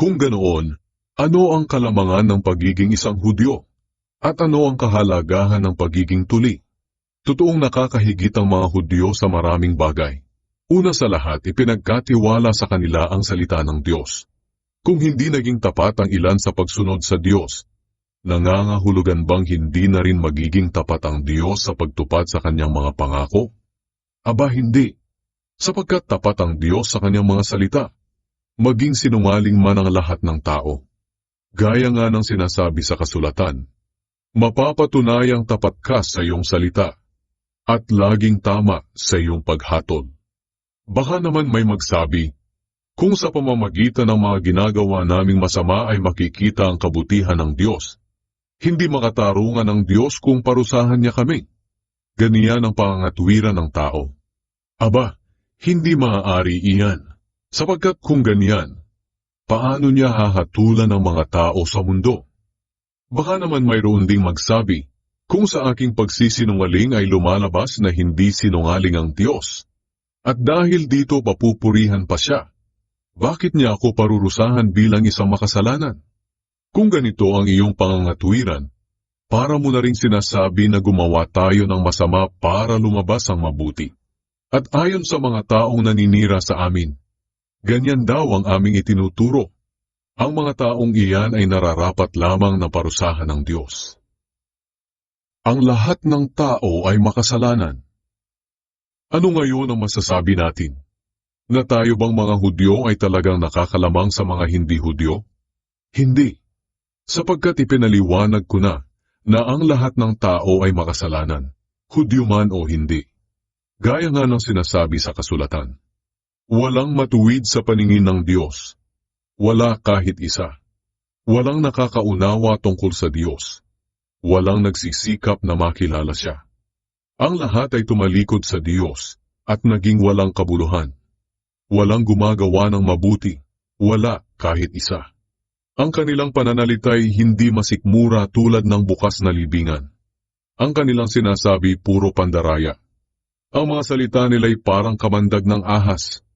Kung ganoon, ano ang kalamangan ng pagiging isang Hudyo? At ano ang kahalagahan ng pagiging tuli? Totoong nakakahigit ang mga Hudyo sa maraming bagay. Una sa lahat, ipinagkatiwala sa kanila ang salita ng Diyos. Kung hindi naging tapat ang ilan sa pagsunod sa Diyos, nangangahulugan bang hindi na rin magiging tapat ang Diyos sa pagtupad sa kanyang mga pangako? Aba hindi, sapagkat tapat ang Diyos sa kanyang mga salita, maging sinungaling man ang lahat ng tao. Gaya nga ng sinasabi sa kasulatan, mapapatunayang tapat ka sa iyong salita, at laging tama sa iyong paghatol. Baka naman may magsabi, kung sa pamamagitan ng mga ginagawa naming masama ay makikita ang kabutihan ng Diyos, hindi makatarungan ng Diyos kung parusahan niya kami. Ganiyan ang pangangatwiran ng tao. Aba, hindi maaari iyan, sapagkat kung ganyan, paano niya hahatulan ang mga tao sa mundo? Baka naman mayroon ding magsabi, kung sa aking pagsisinungaling ay lumalabas na hindi sinungaling ang Diyos, at dahil dito papupurihan pa siya, bakit niya ako parurusahan bilang isang makasalanan? Kung ganito ang iyong pangangatwiran, para mo na rin sinasabi na gumawa tayo ng masama para lumabas ang mabuti. At ayon sa mga taong naninira sa amin, ganyan daw ang aming itinuturo. Ang mga taong iyan ay nararapat lamang na parusahan ng Diyos. Ang lahat ng tao ay makasalanan. Ano ngayon ang masasabi natin? Na tayo bang mga Hudyo ay talagang nakakalamang sa mga hindi Hudyo? Hindi. Sapagkat ipinaliwanag ko na na ang lahat ng tao ay makasalanan, Hudyo man o hindi. Gaya nga ng sinasabi sa kasulatan. Walang matuwid sa paningin ng Diyos. Wala kahit isa. Walang nakakaunawa tungkol sa Diyos. Walang nagsisikap na makilala siya. Ang lahat ay tumalikod sa Diyos at naging walang kabuluhan. Walang gumagawa ng mabuti. Wala kahit isa. Ang kanilang pananalitay hindi masikmura tulad ng bukas na libingan. Ang kanilang sinasabi puro pandaraya. Ang mga salita nila'y parang kamandag ng ahas.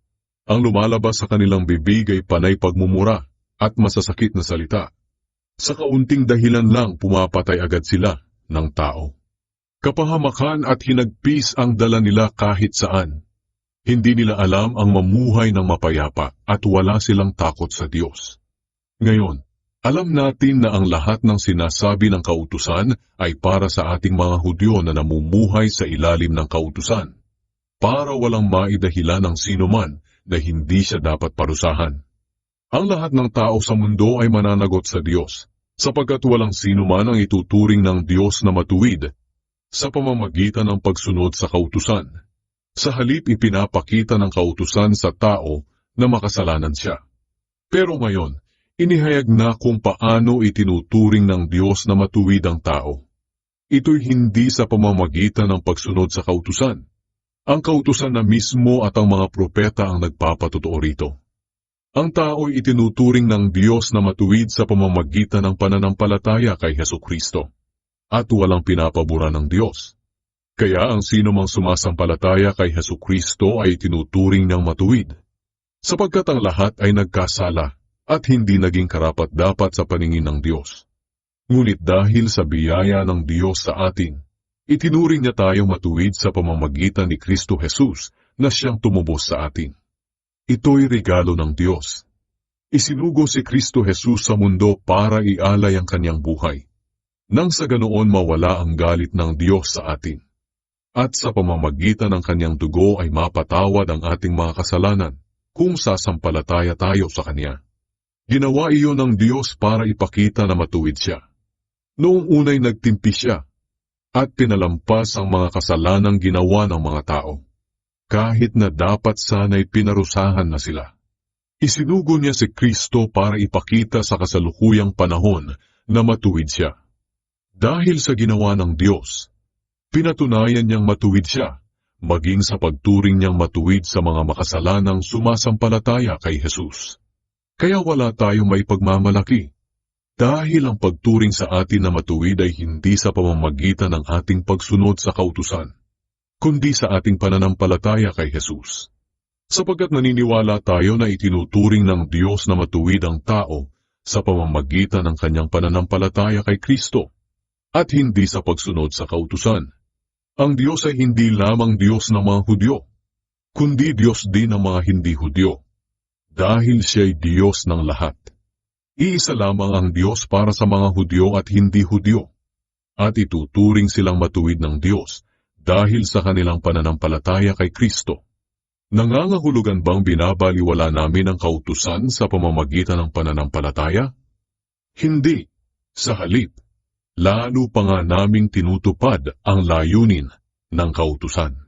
Ang lumalabas sa kanilang bibig ay panay pagmumura at masasakit na salita. Sa kaunting dahilan lang pumapatay agad sila ng tao. Kapahamakan at hinagpis ang dala nila kahit saan. Hindi nila alam ang mamuhay ng mapayapa at wala silang takot sa Diyos. Ngayon, alam natin na ang lahat ng sinasabi ng kautusan ay para sa ating mga Hudyo na namumuhay sa ilalim ng kautusan, para walang maidahilan ng sino man na hindi siya dapat parusahan. Ang lahat ng tao sa mundo ay mananagot sa Diyos, sapagkat walang sino man ang ituturing ng Diyos na matuwid sa pamamagitan ng pagsunod sa kautusan. Sa halip ipinapakita ng kautusan sa tao na makasalanan siya. Pero ngayon, inihayag na kung paano itinuturing ng Diyos na matuwid ang tao. Ito'y hindi sa pamamagitan ng pagsunod sa kautusan. Ang kautusan na mismo at ang mga propeta ang nagpapatotoo rito. Ang tao'y itinuturing ng Diyos na matuwid sa pamamagitan ng pananampalataya kay Heso Kristo. At walang pinapabura ng Diyos. Kaya ang sino mang sumasampalataya kay Heso Kristo ay tinuturing niyang matuwid. Sapagkat ang lahat ay nagkasala at hindi naging karapat-dapat sa paningin ng Diyos. Ngunit dahil sa biyaya ng Diyos sa atin, itinuring niya tayong matuwid sa pamamagitan ni Kristo Jesus na siyang tumubos sa atin. Ito'y regalo ng Diyos. Isinugo si Kristo Jesus sa mundo para ialay ang kanyang buhay. Nang sa ganoon mawala ang galit ng Diyos sa atin at sa pamamagitan ng kanyang dugo ay mapatawad ang ating mga kasalanan kung sasampalataya tayo sa Kanya. Ginawa iyon ng Diyos para ipakita na matuwid siya. Noong unay nagtimpi siya at pinalampas ang mga kasalanang ginawa ng mga tao, kahit na dapat sana'y pinarusahan na sila. Isinugo niya si Kristo para ipakita sa kasalukuyang panahon na matuwid siya. Dahil sa ginawa ng Diyos, Pinatunayan niyang matuwid siya, maging sa pagturing niyang matuwid sa mga makasalanang sumasampalataya kay Jesus. Kaya wala tayong may pagmamalaki. Dahil ang pagturing sa atin na matuwid ay hindi sa pamamagitan ng ating pagsunod sa kautusan, kundi sa ating pananampalataya kay Jesus. Sapagkat naniniwala tayo na itinuturing ng Diyos na matuwid ang tao sa pamamagitan ng kanyang pananampalataya kay Kristo at hindi sa pagsunod sa kautusan. Ang Diyos ay hindi lamang Diyos ng mga Hudyo, kundi Diyos din ng mga hindi Hudyo, dahil siya'y Diyos ng lahat. Iisa lamang ang Diyos para sa mga Hudyo at hindi Hudyo, at ituturing silang matuwid ng Diyos dahil sa kanilang pananampalataya kay Kristo. Nangangahulugan bang binabaliwala namin ang kautusan sa pamamagitan ng pananampalataya? Hindi. Sa halip, lalo pa nga naming tinutupad ang layunin ng kautusan.